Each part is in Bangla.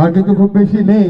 আর কিন্তু খুব বেশি নেই।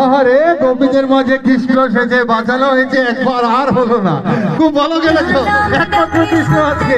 আহারে গোপীদের মাঝে কৃষ্ণ সেজে বাঁচানো হয়েছে, একবার আর হলো না। খুব ভালো গেলেছ। একমাত্র কৃষ্ণ আজকে।